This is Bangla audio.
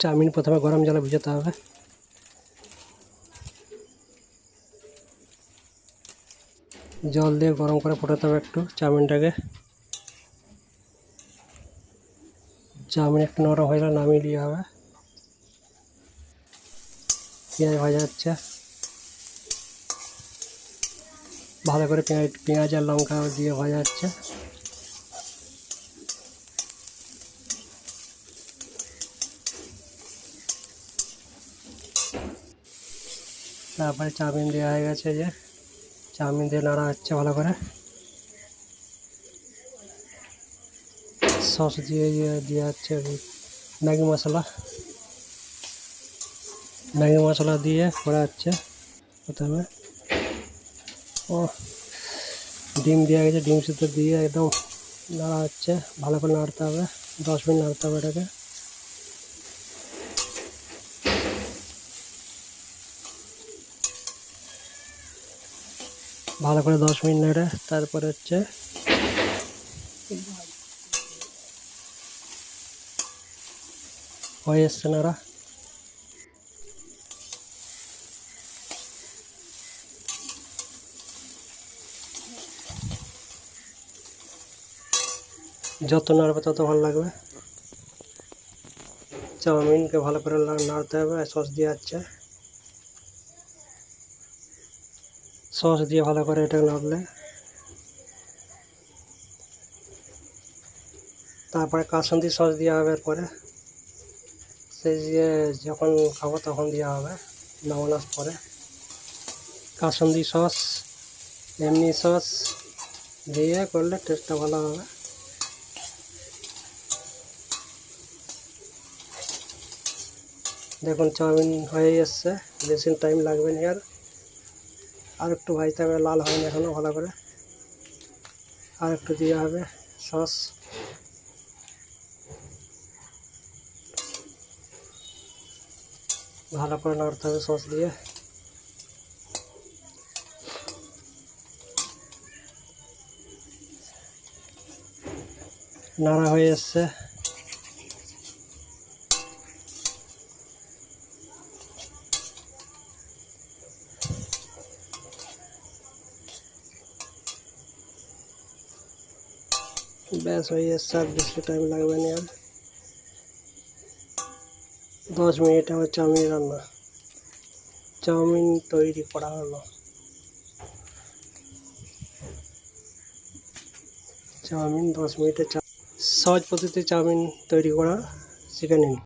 চাউমিন প্রথমে গরম জলে ভিজাতে হবে। জল দিয়ে গরম করে ফোটাতে হবে একটু চাউমিনটাকে। চাউমিন একটু নরম হয়ে গেলে নামিয়ে দিয়ে হবে। পেঁয়াজ ভাজা হচ্ছে। ভালো করে পেঁয়াজ পেঁয়াজ আর লঙ্কা দিয়ে ভাজা হচ্ছে। তারপরে চাউমিন দেওয়া হয়ে গেছে যে। চাউমিন দিয়ে নাড়া হচ্ছে ভালো করে। সস দিয়ে দিয়ে দেওয়া হচ্ছে ম্যাগি মশলা। ম্যাগি মশলা দিয়ে করা হচ্ছে প্রথমে। ও, ডিম দেওয়া গেছে, ডিম সিদ্ধ দিয়ে একদম নাড়া হচ্ছে। ভালো করে নাড়তে হবে, দশ মিনিট নাড়তে হবে এটাকে। ভালো করে দশ মিনিট নেড়ে, তারপরে হচ্ছে হয়ে এসছে নাড়া। যত নাড়বে তত ভালো লাগবে। চাউমিনকে ভালো করে নাড়তে হবে সস দিয়ে যাচ্ছে সস দিয়ে ভালো করে এটা নাড়লে। তারপরে কাসন্দি সস দেওয়া হবে এরপরে। সেই দিয়ে যখন খাব তখন দেওয়া হবে নামানোর পরে। কাসন্দি সস, এমনি সস দিয়ে করলে টেস্টটা ভালো হবে। দেখুন, চাউমিন হয়ে এসছে। বেশি টাইম লাগবে না আর। আর একটু ভাজতে হবে, লাল হয়নি এখনও ভালো করে। আর একটু দেওয়া হবে সস। ভালো করে নাড়তে হবে সস দিয়ে। নাড়া হয়ে এসছে। ব্যাস হয়ে যাচ্ছে, আর বেশি টাইম লাগবে না আর। দশ মিনিট আমার চাউমিন রান্না। চাউমিন তৈরি করা হলো। চাউমিন, দশ মিনিটে চা সহজ পদ্ধতিতে চাউমিন তৈরি করা শিখে নিন।